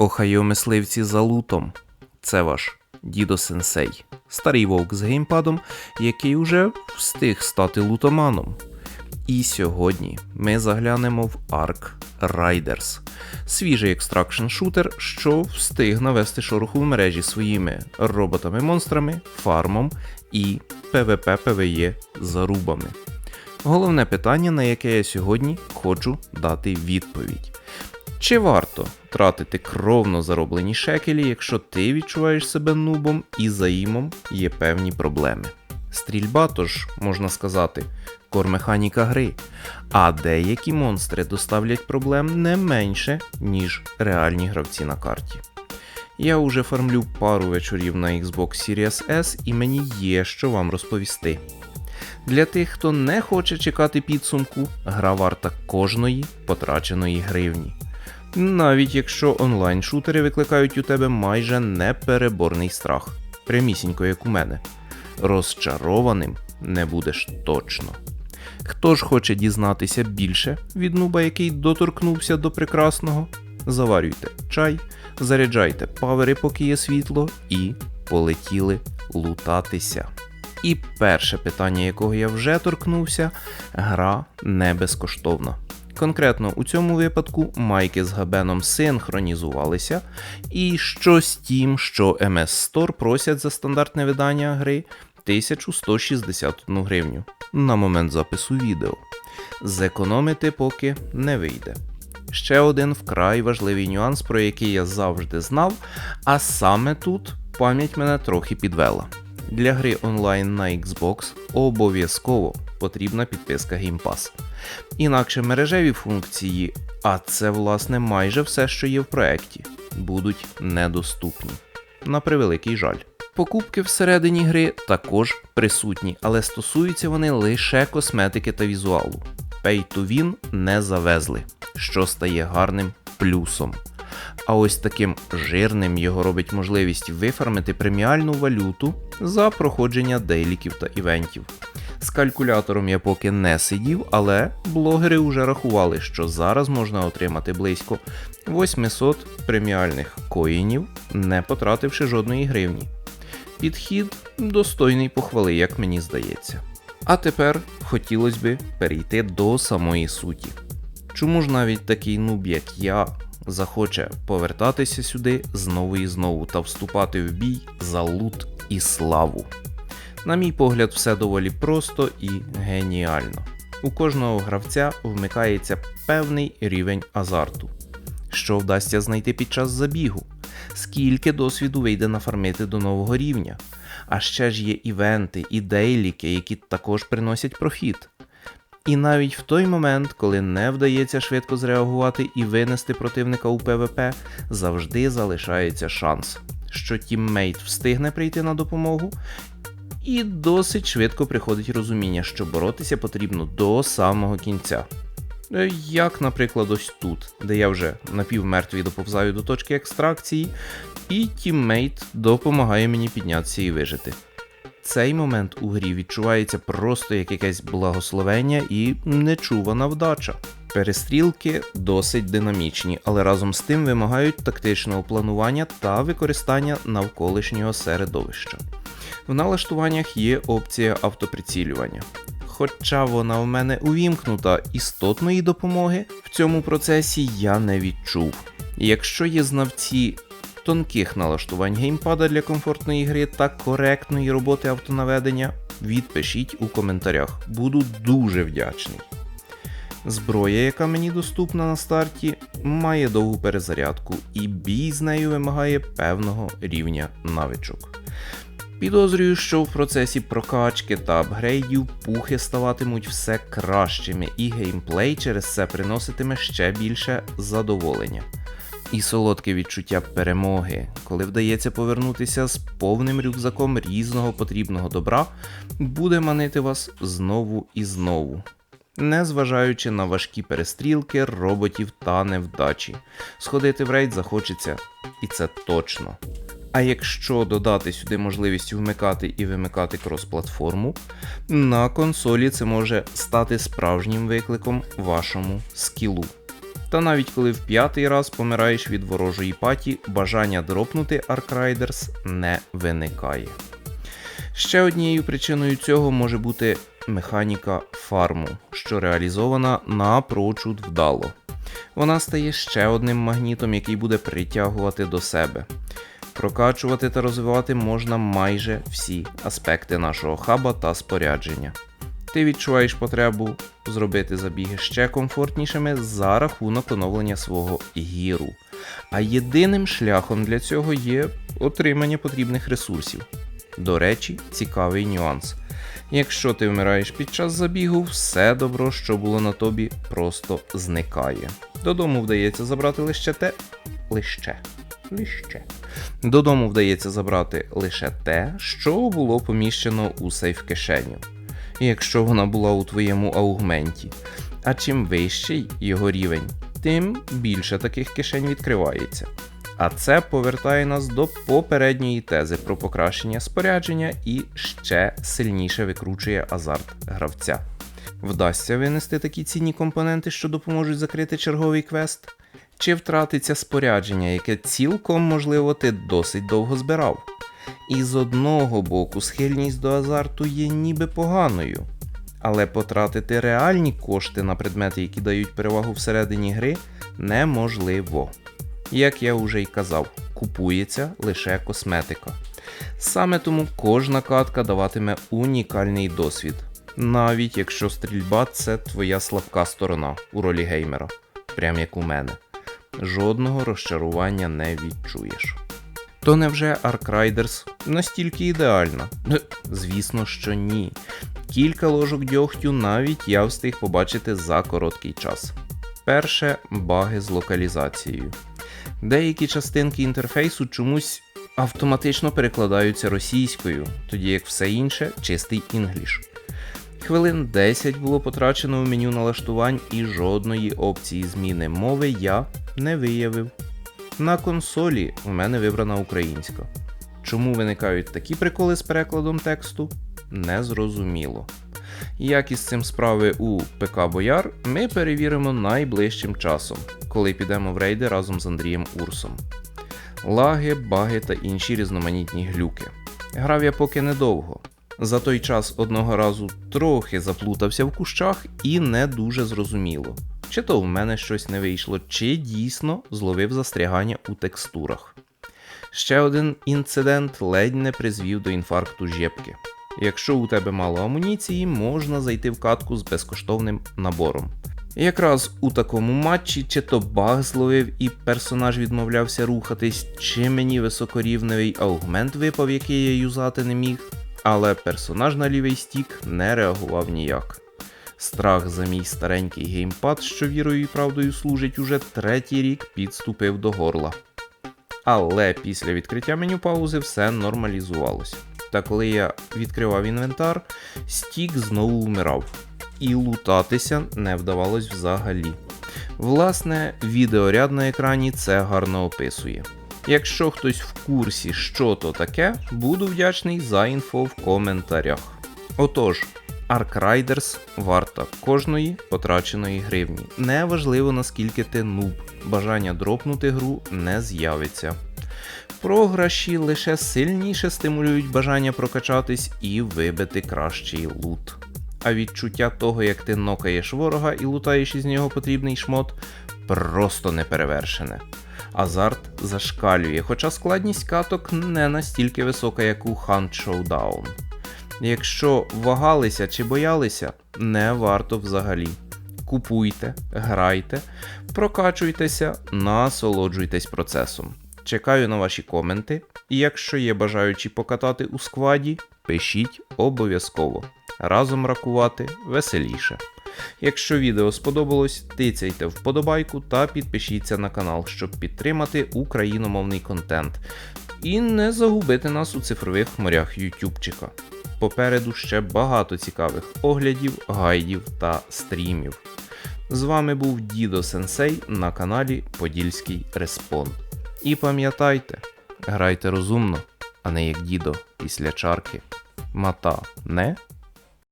Охайо мисливці за лутом. Це ваш дідо сенсей, старий вовк з геймпадом, який уже встиг стати лутоманом. І сьогодні ми заглянемо в Ark Riders, свіжий екстракшн шутер, що встиг навести шороху в мережі своїми роботами-монстрами, фармом і PvP-PvE зарубами. Головне питання, на яке я сьогодні хочу дати відповідь. Чи варто тратити кровно зароблені шекелі, якщо ти відчуваєш себе нубом і за імом є певні проблеми? Стрільба тож, можна сказати, кормеханіка гри, а деякі монстри доставлять проблем не менше, ніж реальні гравці на карті. Я уже фармлю пару вечорів на Xbox Series S і мені є що вам розповісти. Для тих, хто не хоче чекати підсумку, гра варта кожної потраченої гривні. Навіть якщо онлайн-шутери викликають у тебе майже непереборний страх, прямісінько як у мене. Розчарованим не будеш точно. Хто ж хоче дізнатися більше від нуба, який доторкнувся до прекрасного? Заварюйте чай, заряджайте павери, поки є світло, і полетіли лутатися. І перше питання, якого я вже торкнувся, гра не безкоштовна. Конкретно у цьому випадку майки з габеном синхронізувалися, і що Steam, що MS Store просять за стандартне видання гри 1161 гривню на момент запису відео. Зекономити поки не вийде. Ще один вкрай важливий нюанс, про який я завжди знав, а саме тут пам'ять мене трохи підвела. Для гри онлайн на Xbox обов'язково потрібна підписка Game Pass. Інакше мережеві функції, а це власне майже все, що є в проєкті, будуть недоступні. На превеликий жаль. Покупки всередині гри також присутні, але стосуються вони лише косметики та візуалу. Pay to Win не завезли, що стає гарним плюсом. А ось таким жирним його робить можливість вифармити преміальну валюту за проходження дейліків та івентів. З калькулятором я поки не сидів, але блогери вже рахували, що зараз можна отримати близько 800 преміальних коїнів, не потративши жодної гривні. Підхід достойний похвали, як мені здається. А тепер хотілося би перейти до самої суті. Чому ж навіть такий нуб, як я, захоче повертатися сюди знову і знову та вступати в бій за лут і славу? На мій погляд, все доволі просто і геніально. У кожного гравця вмикається певний рівень азарту, що вдасться знайти під час забігу, скільки досвіду вийде нафармити до нового рівня. А ще ж є івенти і дейліки, які також приносять профіт. І навіть в той момент, коли не вдається швидко зреагувати і винести противника у ПВП, завжди залишається шанс, що тіммейт встигне прийти на допомогу, і досить швидко приходить розуміння, що боротися потрібно до самого кінця. Е, Як, наприклад, ось тут, де я вже напівмертвий доповзаю до точки екстракції, і тіммейт допомагає мені піднятися і вижити. Цей момент у грі відчувається просто як якесь благословення і нечувана вдача. Перестрілки досить динамічні, але разом з тим вимагають тактичного планування та використання навколишнього середовища. В налаштуваннях є опція автоприцілювання. Хоча вона в мене увімкнута, істотної допомоги в цьому процесі я не відчув. Якщо є знавці тонких налаштувань геймпада для комфортної гри та коректної роботи автонаведення, відпишіть у коментарях. Буду дуже вдячний. Зброя, яка мені доступна на старті, має довгу перезарядку, і бій з нею вимагає певного рівня навичок. Підозрюю, що в процесі прокачки та апгрейдів пухи ставатимуть все кращими, і геймплей через це приноситиме ще більше задоволення. І солодке відчуття перемоги, коли вдається повернутися з повним рюкзаком різного потрібного добра, буде манити вас знову і знову. Незважаючи на важкі перестрілки, роботів та невдачі. Сходити в рейд захочеться, і це точно. А якщо додати сюди можливість вмикати і вимикати крос-платформу, на консолі це може стати справжнім викликом вашому скілу. Та навіть коли в п'ятий раз помираєш від ворожої паті, бажання дропнути Riders не виникає. Ще однією причиною цього може бути механіка фарму, що реалізована напрочуд вдало. Вона стає ще одним магнітом, який буде притягувати до себе. Прокачувати та розвивати можна майже всі аспекти нашого хаба та спорядження. Ти відчуваєш потребу зробити забіги ще комфортнішими за рахунок оновлення свого гіру. А єдиним шляхом для цього є отримання потрібних ресурсів. До речі, цікавий нюанс. Якщо ти вмираєш під час забігу, все добро, що було на тобі, просто зникає. Додому вдається забрати лише те. лише. Лище. Додому вдається забрати лише те, що було поміщено у сейф кишеню, якщо вона була у твоєму аугменті. А чим вищий його рівень, тим більше таких кишень відкривається. А це повертає нас до попередньої тези про покращення спорядження і ще сильніше викручує азарт гравця. Вдасться винести такі цінні компоненти, що допоможуть закрити черговий квест? Чи втратиться спорядження, яке цілком можливо ти досить довго збирав? І з одного боку, схильність до азарту є ніби поганою, але потратити реальні кошти на предмети, які дають перевагу всередині гри, неможливо. Як я вже й казав, купується лише косметика. Саме тому кожна катка даватиме унікальний досвід, навіть якщо стрільба це твоя слабка сторона у ролі геймера, прям як у мене. Жодного розчарування не відчуєш. То невже Riders настільки ідеальна? Е, Звісно, що ні. Кілька ложок дьогтю навіть я встиг побачити за короткий час. Перше баги з локалізацією. Деякі частинки інтерфейсу чомусь автоматично перекладаються російською, тоді як все інше чистий інгліш. Хвилин 10 було потрачено у меню налаштувань і жодної опції зміни мови я не виявив. На консолі у мене вибрана українська. Чому виникають такі приколи з перекладом тексту? Незрозуміло. Як із цим справи у ПК Бояр, ми перевіримо найближчим часом, коли підемо в рейди разом з Андрієм Урсом. Лаги, баги та інші різноманітні глюки. Грав я поки недовго. За той час одного разу трохи заплутався в кущах і не дуже зрозуміло, чи то в мене щось не вийшло, чи дійсно зловив застрягання у текстурах. Ще один інцидент ледь не призвів до інфаркту жєбки. Якщо у тебе мало амуніції, можна зайти в катку з безкоштовним набором. Якраз у такому матчі чи то баг зловив і персонаж відмовлявся рухатись, чи мені високорівневий аугмент випав, який я юзати не міг, але персонаж на лівий стік не реагував ніяк. Страх за мій старенький геймпад, що вірою і правдою служить уже третій рік, підступив до горла. Але після відкриття меню паузи все нормалізувалося. Та коли я відкривав інвентар, стік знову вмирав, і лутатися не вдавалось взагалі. Власне, відеоряд на екрані це гарно описує. Якщо хтось в курсі, що то таке, буду вдячний за інфо в коментарях. Отож, Ark Riders варта кожної потраченої гривні. Неважливо наскільки ти нуб, бажання дропнути гру не з'явиться. Програші лише сильніше стимулюють бажання прокачатись і вибити кращий лут. А відчуття того, як ти нокаєш ворога і лутаєш із нього потрібний шмот, просто неперевершене. Азарт зашкалює, хоча складність каток не настільки висока, як у Hunt Showdown. Якщо вагалися чи боялися, не варто взагалі. Купуйте, грайте, прокачуйтеся, насолоджуйтесь процесом. Чекаю на ваші коменти, і якщо є бажаючі покатати у складі, пишіть обов'язково. Разом рахувати веселіше. Якщо відео сподобалось, тицяйте вподобайку та підпишіться на канал, щоб підтримати україномовний контент і не загубити нас у цифрових морях Ютубчика. Попереду ще багато цікавих оглядів, гайдів та стрімів. З вами був Дідо Сенсей на каналі Подільський Респон. І пам'ятайте, грайте розумно, а не як дідо після чарки. Мата не